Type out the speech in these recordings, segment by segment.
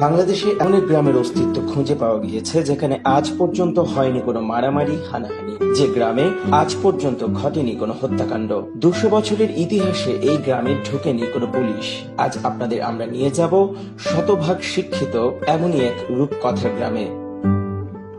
বাংলাদেশে অনেক গ্রামের অস্তিত্ব খুঁজে পাওয়া গিয়েছে, যেখানে আজ পর্যন্ত হয়নি কোনো মারামারি, হানাহানি। যে গ্রামে আজ পর্যন্ত ঘটেনি কোনো হত্যাকাণ্ড। দুশো বছরের ইতিহাসে এই গ্রামে ঢুকেনি কোনো পুলিশ। আজ আপনাদের আমরা নিয়ে যাব শতভাগ শিক্ষিত এমনই এক রূপকথার গ্রামে।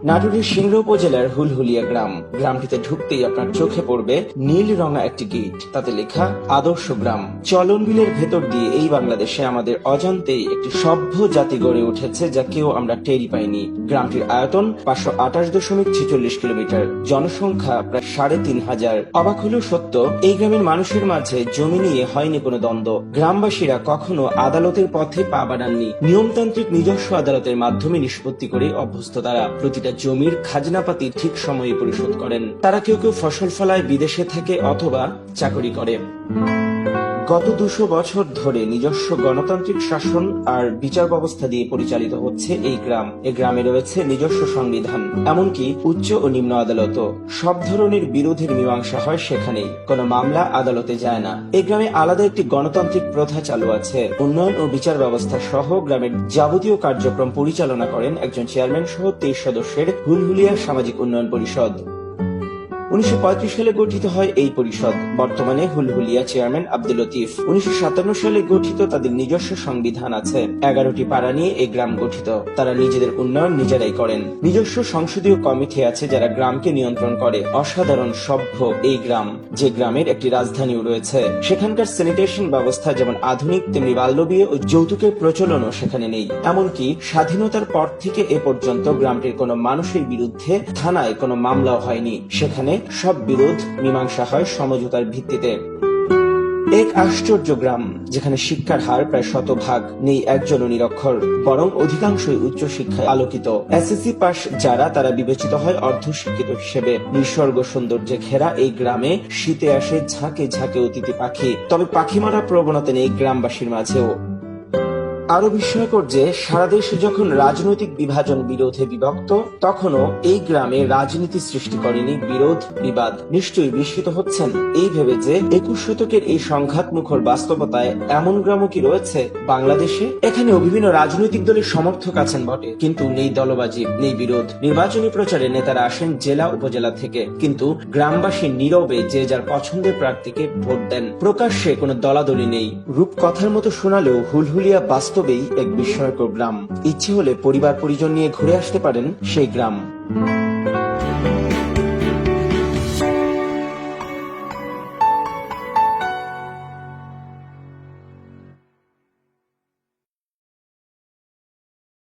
নাটোরের সিংড়া উপজেলার হুলহুলিয়া গ্রাম। গ্রামটিতে ঢুকতেই আপনার চোখে পড়বে নীল রঙা একটি গেট। তাতে লেখা, আদর্শ গ্রাম। চলন বিলের ভেতর দিয়ে এই বাংলাদেশে আমাদের অজান্তেই একটি সভ্য জাতি গড়ে উঠেছে যা কেউ আমরা টেরি পাইনি। গ্রামটির আয়তন পাঁচশো আঠাশ দশমিক ছেচল্লিশ কিলোমিটার। জনসংখ্যা প্রায় সাড়ে তিন হাজার। অবাক হলেও সত্য, এই গ্রামের মানুষের মাঝে জমি নিয়ে হয়নি কোনো দ্বন্দ্ব। গ্রামবাসীরা কখনো আদালতের পথে পা বাড়াননি। নিয়মতান্ত্রিক নিজস্ব আদালতের মাধ্যমে নিষ্পত্তি করে অভ্যস্ত তারা। প্রতিটা জমির খাজনাপাতি ঠিক সময়ে পরিশোধ করেন। তারা কেউ কেউ ফসল ফলায় বিদেশে থাকে অথবা চাকরি করে। গত দুশো বছর ধরে নিজস্ব গণতান্ত্রিক শাসন আর বিচার ব্যবস্থা দিয়ে পরিচালিত হচ্ছে এই গ্রাম। এ গ্রামে রয়েছে নিজস্ব সংবিধান, এমনকি উচ্চ ও নিম্ন আদালত। সব ধরনের বিরোধের মীমাংসা হয় সেখানেই। কোনো মামলা আদালতে যায় না। এই গ্রামে আলাদা একটি গণতান্ত্রিক প্রথা চালু আছে। উন্নয়ন ও বিচার ব্যবস্থা সহ গ্রামের যাবতীয় কার্যক্রম পরিচালনা করেন একজন চেয়ারম্যান সহ তেইশ সদস্যের হুলহুলিয়া সামাজিক উন্নয়ন পরিষদ। উনিশশো পঁয়ত্রিশ সালে গঠিত হয় এই পরিষদ। বর্তমানে হুলহুলিয়া চেয়ারম্যান আব্দুল লতিফ। উনিশশো সাতান্ন সালে গঠিত তাদের নিজস্ব সংবিধান আছে। এগারোটি পাড়া নিয়ে এই গ্রাম গঠিত। তারা নিজেদের উন্নয়ন নিজেরাই করেন। নিজস্ব সংসদীয় কমিটি আছে যারা গ্রামকে নিয়ন্ত্রণ করে। অসাধারণ সভ্য এই গ্রাম, যে গ্রামের একটি রাজধানীও রয়েছে। সেখানকার স্যানিটেশন ব্যবস্থা যেমন আধুনিক, তেমনি বাল্যবিয়ে ও যৌতুকের প্রচলনও সেখানে নেই। এমনকি স্বাধীনতার পর থেকে এ পর্যন্ত গ্রামটির কোনো মানুষের বিরুদ্ধে থানায় কোনো মামলাও হয়নি। সেখানে সব বিরোধ মীমাংসা হয় সমঝোতার ভিত্তিতে। এক আশ্চর্য গ্রাম, যেখানে শিক্ষার হার প্রায় শতভাগ নেই একজনও নিরক্ষর, বরং অধিকাংশই উচ্চ শিক্ষায় আলোকিত। এসএসসি পাস যারা, তারা বিবেচিত হয় অর্ধশিক্ষিত হিসেবে। নিসর্গ সৌন্দর্যে ঘেরা এই গ্রামে শীতে আসে ঝাঁকে ঝাঁকে অতিথি পাখি। তবে পাখি মারার প্রবণতা নেই গ্রামবাসীর মাঝেও। আরও বিস্ময়কর যে, সারা দেশে যখন রাজনৈতিক বিভাজন বিরোধে বিভক্ত, তখনও এই গ্রামে রাজনীতি সৃষ্টি করেনি বিরোধ, বিবাদ। নিশ্চয়ই বিস্মিত হচ্ছেন এই ভেবে যে, একুশ শতকের এই সংঘাত মুখর বাস্তবতায় এমন গ্রামও কি রয়েছে বাংলাদেশে? এখানেও বিভিন্ন রাজনৈতিক দলের সমর্থক আছেন বটে। কিন্তু নেই দলবাজি, নেই বিরোধ। নির্বাচনী প্রচারে নেতারা আসেন জেলা, উপজেলা থেকে। কিন্তু গ্রামবাসী নীরবে যে যার পছন্দের প্রার্থীকে ভোট দেন। প্রকাশ্যে কোনো দলাদলি নেই। রূপকথার মতো শোনালেও হুলহুলিয়া বাস্তবেই এক বিস্ময়কর গ্রাম। ইচ্ছে হলে পরিবার পরিজন নিয়ে ঘুরে আসতে পারেন সেই গ্রাম।